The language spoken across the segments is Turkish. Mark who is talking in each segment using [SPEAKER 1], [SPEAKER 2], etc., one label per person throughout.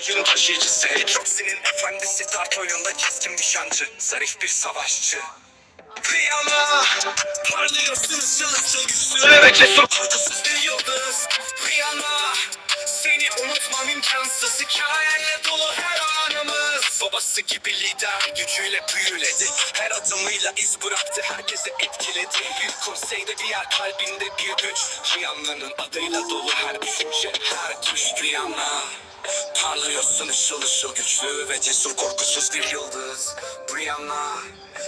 [SPEAKER 1] Gücün taşıyıcısı Hidroksinin efendisi Dart oyunda keskin nişancı. Zarif bir savaşçı. Piyano Parlıyorsun ışıl ışıl güçlü. Ve cesur Korkusuz bir yıldız. Piyano Seni unutmam imkansız. Hikayenle dolu her anımız. Babası gibi lider gücüyle büyüledi. Her adımıyla iz bıraktı herkesi etkiledi. Bir konseyde bir yer kalbinde bir güç. Rihana'nın adıyla dolu her düşünce Her düş Rihanna Parlıyorsun ışıl ışıl güçlü ve cesur korkusuz bir yıldız. Rihanna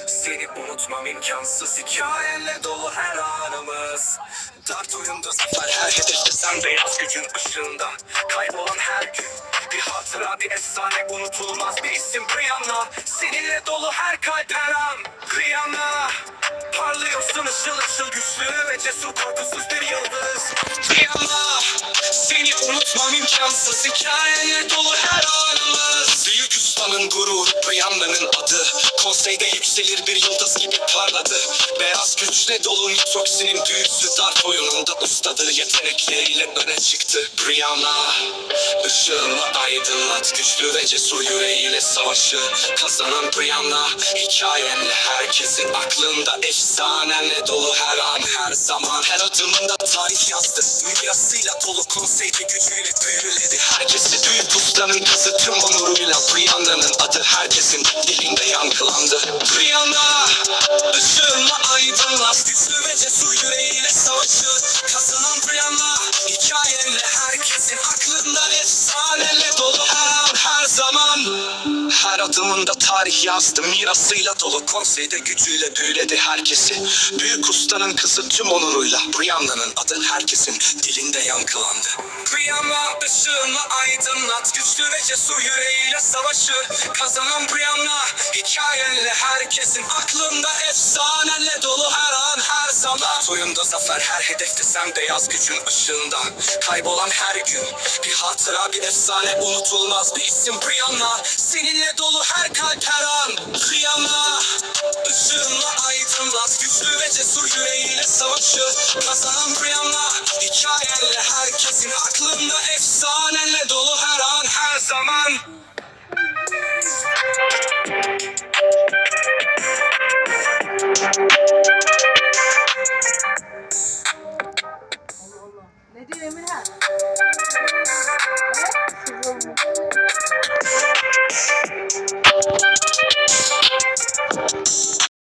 [SPEAKER 1] Seni unutmam imkansız. Hikayenle dolu her anımız. Dart oyunda zafer her hedefte sen beyaz gücün ışığında. Kaybolan her gün. Bir hatıra bir efsane unutulmaz bir isim. Rihanna Seninle dolu her kalp her an. Rihanna Parlıyorsun ışıl ışıl güçlü ve cesur korkusuz bir yıldız. Rihanna Seni unutmam imkansız. Hikayenle dolu her anımız. Büyük ustanın gurur Rihanna'nın adı. Konseyde yükselir bir yıldız gibi parladı. Beyaz güçle dolu nitroksinin büyüsü Dart oyununda ustadır yetenekleriyle öne çıktı. Rihanna Işığınla aydınlat güçlü ve cesur yüreğiyle savaşı Kazanan Rihanna Hikayenle herkesin aklında efsanenle dolu her an her zaman. Her adımında tarih yazdı Mirasıyla dolu konseyde gücüyle büyüledi Herkesi büyük ustanın kızı tüm onuruyla Rihanna'nın adı herkesin dilinde yankılandı. Rihanna Işığınla aydınlat güçlü ve cesur yüreğiyle savaşı Kazanan Rihanna Hikayenle Her adımında tarih yazdı mirasıyla dolu konseyde gücüyle büyüledi herkesi. Büyük ustanın kızı tüm onuruyla Rihanna'nın adı herkesin dilinde yankılandı. Rihanna ışığınla aydınlat güçlü ve cesur yüreğiyle savaşı Kazanan Rihanna hikayenle herkesin aklında an zaman Oyunda zafer her hedefte sen beyaz gücün ışığında. Kaybolan her gün bir hatıra bir efsane unutulmaz. Bir isim Rihanna Seninle dolu her kalp her an. Rihanna Işığınla aydınlat. Güçlü ve cesur yüreğiyle savaşı Hikayenle